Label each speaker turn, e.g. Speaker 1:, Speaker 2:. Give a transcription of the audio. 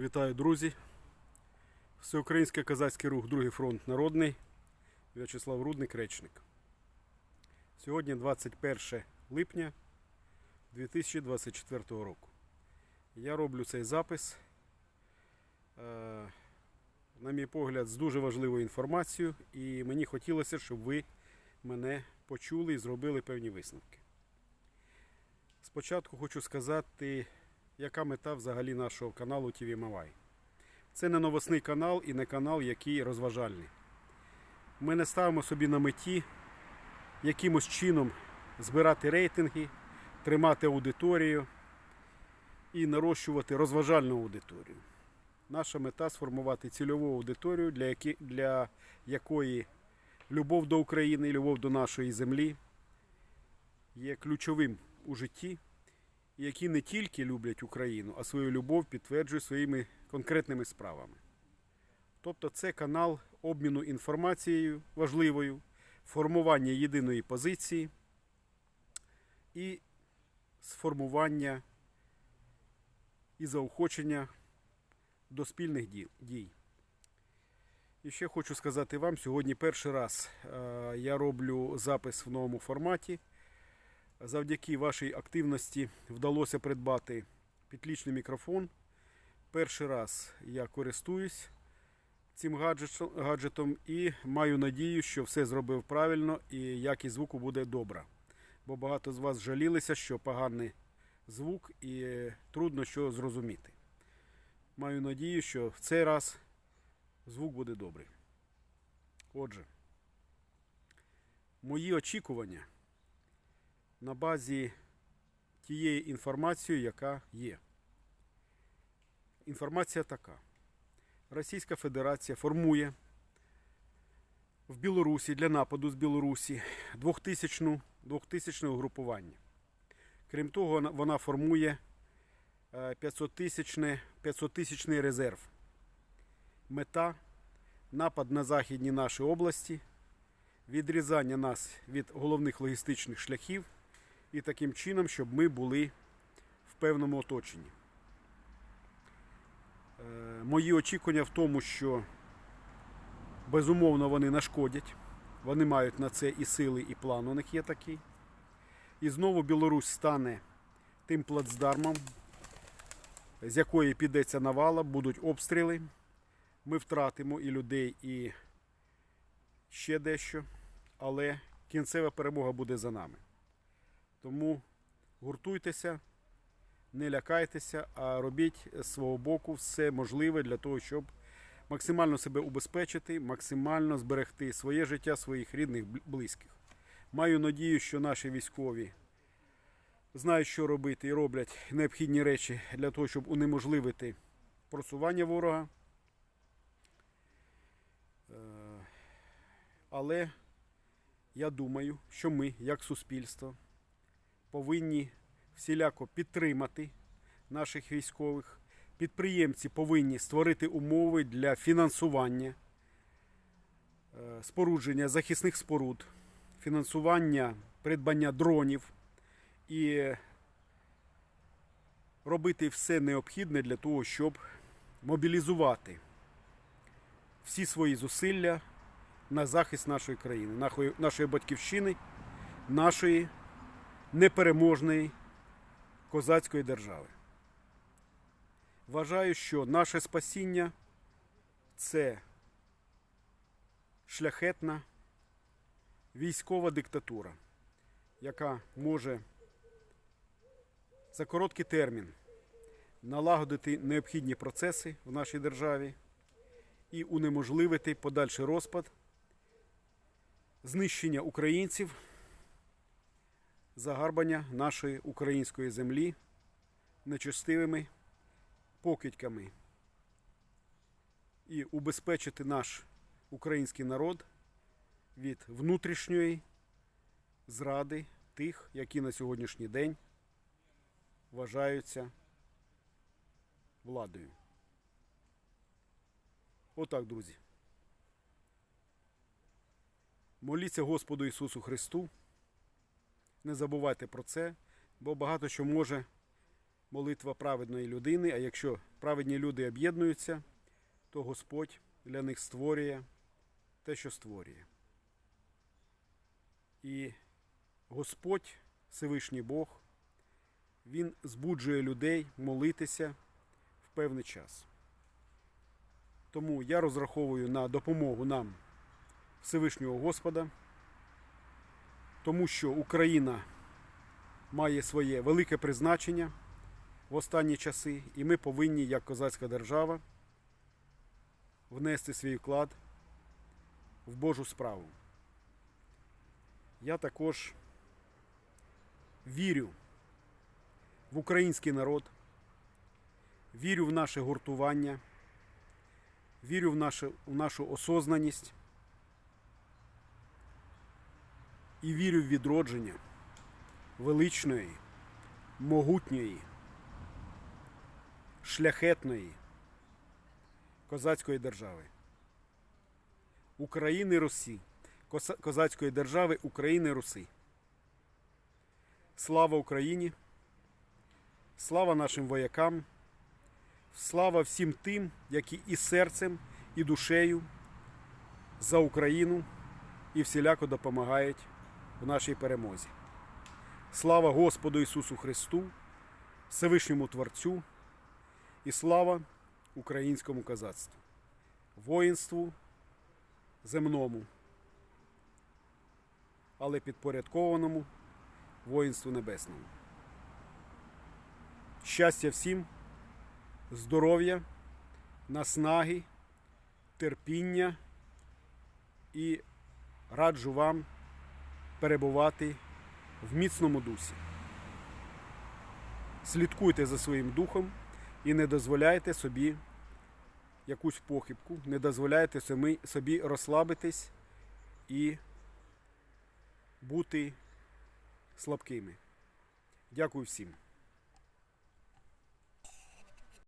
Speaker 1: Вітаю, друзі! Всеукраїнський козацький рух Другий фронт народний. В'ячеслав Рудник, речник. Сьогодні 21 липня 2024 року. Я роблю цей запис, е, на мій погляд, з дуже важливою інформацією, і мені хотілося, щоб ви мене почули і зробили певні висновки. Спочатку хочу сказати, яка мета взагалі нашого каналу TV Мавай. Це не новосний канал і не канал, який розважальний. Ми не ставимо собі на меті якимось чином збирати рейтинги, тримати аудиторію і нарощувати розважальну аудиторію. Наша мета сформувати цільову аудиторію, для, які, для якої любов до України, любов до нашої землі є ключовим у житті, які не тільки люблять Україну, а свою любов підтверджують своїми конкретними справами. Тобто це канал обміну інформацією важливою, формування єдиної позиції і сформування і заохочення до спільних дій. І ще хочу сказати вам, сьогодні перший раз е, я роблю запис в новому форматі. Завдяки вашій активності вдалося придбати підлічний мікрофон. Перший раз я користуюсь цим гаджетом- і маю надію, що все зробив правильно і якість звуку буде добра. Бо багато з вас жалілися, що поганий звук і трудно що зрозуміти. Маю надію, що в цей раз звук буде добрий. Отже, мої очікування на базі тієї інформації, яка є. Інформація така. Російська Федерація формує в Білорусі для нападу з Білорусі 2000 2000 угрупування. Крім того, вона- формує 500-тисячний 500 резерв. Мета напад на західні наші області, відрізання нас від головних логістичних шляхів і таким чином, щоб ми були в певному оточенні. Е, Мої очікування в тому, що безумовно вони нашкодять. Вони мають на це і сили, і план у них є такий. І знову Білорусь стане тим плацдармом, з якої підеться навала, будуть обстріли. Ми втратимо і людей, і ще дещо. Але кінцева перемога буде за нами. Тому гуртуйтеся, не лякайтеся, а робіть з свого боку все можливе для того, щоб максимально себе убезпечити, максимально зберегти своє життя, своїх рідних, близьких. Маю надію, що наші військові знають, що робити і роблять необхідні речі для того, щоб унеможливити просування ворога. Е, Але я думаю, що ми, як суспільство, повинні всіляко підтримати наших військових. Підприємці повинні створити умови для фінансування, е, спорудження захисних споруд, фінансування придбання дронів і робити все необхідне для того, щоб мобілізувати всі свої зусилля на захист нашої країни, нашої, батьківщини, нашої непереможної козацької держави. Вважаю, що наше спасіння це шляхетна військова диктатура, яка може за короткий термін налагодити необхідні процеси в нашій державі і унеможливити подальший розпад, знищення українців, загарбання нашої української землі нечестивими покидьками і убезпечити наш український народ від внутрішньої зради тих, які на сьогоднішній день вважаються владою. Отак, друзі. Моліться Господу Ісусу Христу. Не забувайте про це, бо багато що може молитва праведної людини, а якщо праведні люди об'єднуються, то Господь для них створює те, що створює. І Господь, Всевишній Бог, Він збуджує людей молитися в певний час. Тому я розраховую на допомогу нам Всевишнього Господа, тому що Україна має своє велике призначення в останні часи, і ми повинні, як козацька держава, внести свій вклад в Божу справу. Я також вірю в український народ, вірю в наше гуртування, вірю в нашу, в нашу осознаність і вірю в відродження величної, могутньої, шляхетної козацької держави. України Русі, козацької держави України Руси. Слава Україні! Слава нашим воякам! Слава всім тим, які і серцем, і душею за Україну і всіляко допомагають в нашій перемозі. Слава Господу Ісусу Христу, Всевишньому Творцю і слава українському козацтву, воїнству земному, але підпорядкованому воїнству небесному. Щастя всім, здоров'я, наснаги, терпіння і раджу вам перебувати в міцному дусі. Слідкуйте за своїм духом і не дозволяйте собі якусь похибку, не дозволяйте собі розслабитись і бути слабкими. Дякую всім.